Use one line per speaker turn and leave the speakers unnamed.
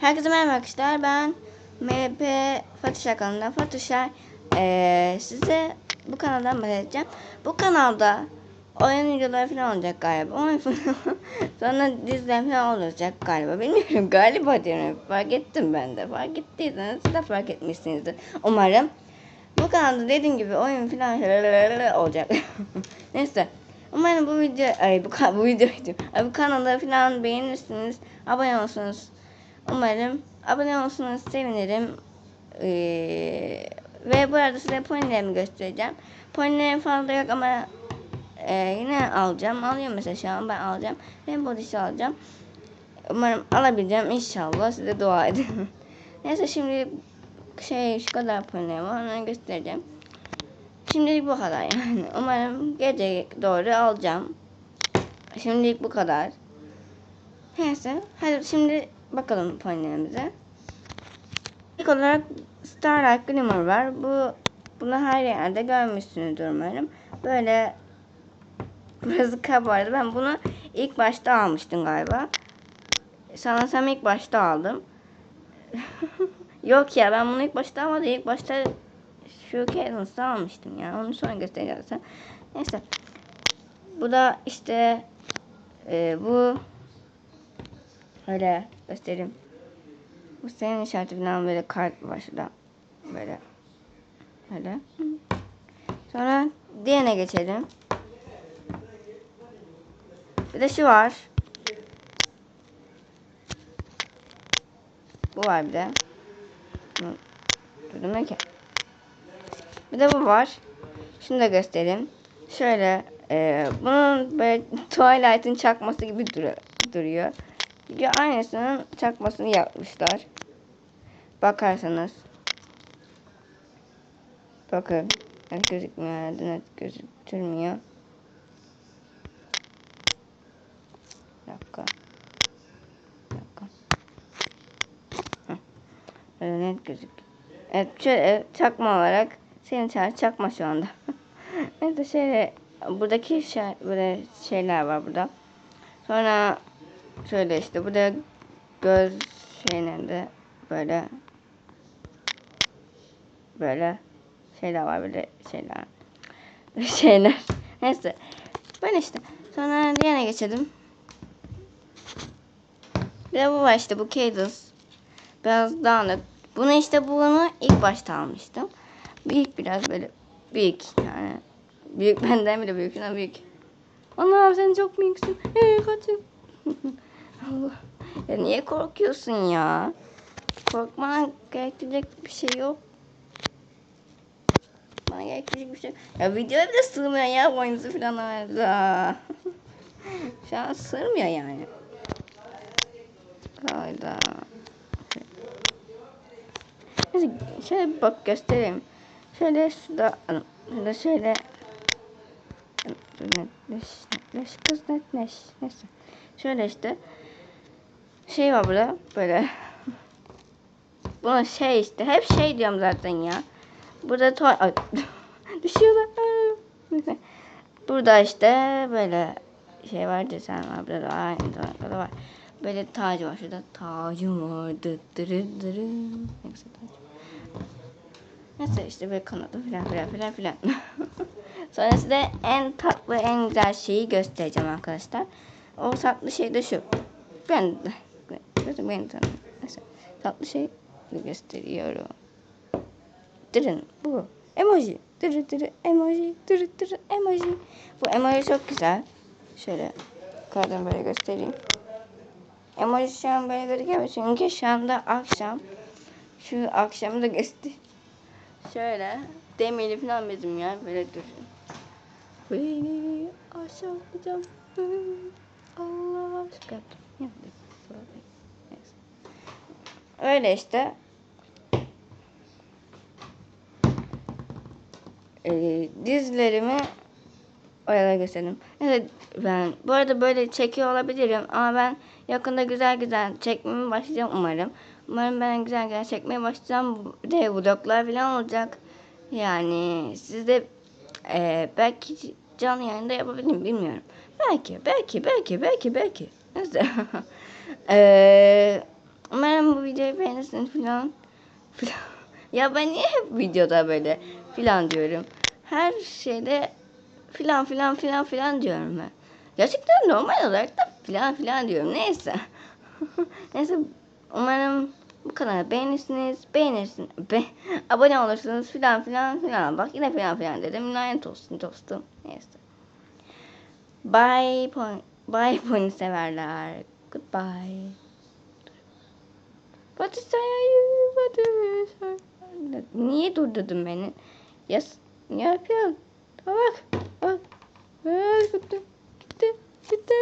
Herkese merhaba arkadaşlar. Ben MHP Fatuşer kanalından Fatuşer. Ee, size bu kanaldan bahsedeceğim. Bu kanalda oyun videoları falan olacak galiba. Oyun falan. Sonra diziler falan olacak galiba. Bilmiyorum galiba diyorum. Fark ettim ben de. Fark ettiyseniz siz de fark etmişsinizdir. Umarım. Bu kanalda dediğim gibi oyun falan olacak. Neyse. Umarım bu video, ay bu, bu video ay bu kanalı falan beğenirsiniz. Abone olursunuz. Umarım abone olursunuz sevinirim. Ee, ve bu arada size ponylerimi göstereceğim. Ponylerim fazla yok ama e, yine alacağım. Alıyorum mesela şu an ben alacağım. Rainbow Dish'i alacağım. Umarım alabileceğim inşallah. Size dua edin. Neyse şimdi şey şu kadar ponylerim var. Onları göstereceğim. Şimdilik bu kadar yani. Umarım gece doğru alacağım. Şimdilik bu kadar. Neyse. Hadi şimdi bakalım ponylerimize. İlk olarak Starlight Glimmer var. Bu bunu her yerde görmüşsünüzdür umarım. Böyle burası kabardı. Ben bunu ilk başta almıştım galiba. Sanırsam ilk başta aldım. Yok ya ben bunu ilk başta almadım. İlk başta şu Cadence'ı almıştım ya. Onu sonra göstereceğim. Neyse. Bu da işte e, bu öyle göstereyim. Bu senin işareti falan böyle kart var şurada. Böyle. Böyle. Sonra diğerine geçelim. Bir de şu var. Bu var bir de. Durdum ki. Bir de bu var. Şunu da göstereyim. Şöyle e, bunun böyle Twilight'ın çakması gibi dur duruyor. Çünkü aynısının çakmasını yapmışlar. Bakarsanız. Bakın. Net gözükmüyor herhalde. Net gözükmüyor. Bir dakika. Bir dakika. Böyle net gözük. Evet şöyle çakma olarak senin çağır çakma şu anda. Neyse şöyle buradaki şey, böyle şeyler var burada. Sonra şöyle işte burada göz şeylerinde böyle böyle şeyler var böyle şeyler şeyler. Neyse. Böyle işte sonra diğerine geçelim. Bir de bu var işte bu Cadence. Biraz dağınık. Bunu işte bunu ilk başta almıştım. Büyük biraz böyle büyük yani. Büyük benden bile büyük büyük. Allah'ım sen çok büyüksün. Ee, kaçın ya niye korkuyorsun ya korkman gerektirecek bir şey yok bana gerektirecek bir şey. Ya videoya bile sığmıyor ya boynuzu falan öyle. Şu an sığmıyor yani. Hayda. Neyse şöyle bir bak göstereyim. Şöyle şurada şurada şöyle netleş netleş kız netleş neyse. Şöyle işte şey var burada böyle Buna şey işte hep şey diyorum zaten ya. Burada toy Ay, düşüyorlar. Burada işte böyle şey var desen var burada da aynı zamanda var. Böyle tacı var şurada tacım var. Dı dırı dırı. Neyse tac. Neyse işte böyle kanadı filan filan filan filan. Sonra size en tatlı en güzel şeyi göstereceğim arkadaşlar. O tatlı şey de şu. Ben de. Ben, ben tanıyorum. Neyse. Tatlı şey gösteriyorum. Dırın bu. Emoji. Dırı dırı emoji. Dırı dırı emoji. Bu emoji çok güzel. Şöyle kardan böyle göstereyim. Emoji şu an böyle gözüküyor çünkü şu anda akşam. Şu akşamı da göster. Şöyle demiri falan bizim ya böyle durun. Beni aşağılayacağım. Allah aşkına. Öyle işte. e, dizlerimi oraya gösterdim. Evet ben bu arada böyle çekiyor olabilirim ama ben yakında güzel güzel çekmeye başlayacağım umarım. Umarım ben güzel güzel çekmeye başlayacağım. Bir de vloglar falan olacak. Yani siz de e, belki canlı yayında yapabilirim bilmiyorum. Belki belki belki belki belki. Neyse. e, bu videoyu beğenirsiniz filan. Filan. Ya ben niye hep videoda böyle filan diyorum. Her şeyde filan filan filan filan diyorum ben. Gerçekten normal olarak da filan filan diyorum. Neyse. Neyse umarım bu kanalı beğenirsiniz. Beğenirsin. Be abone olursunuz filan filan filan. Bak yine filan filan dedim. Lanet olsun dostum. Neyse. Bye point. Bye point severler. Goodbye. Batı sayayım. Batı Niye durdurdun beni? Yes. Ne yapıyorsun? Bak. Bak. Gitti. Gitti. Gitti.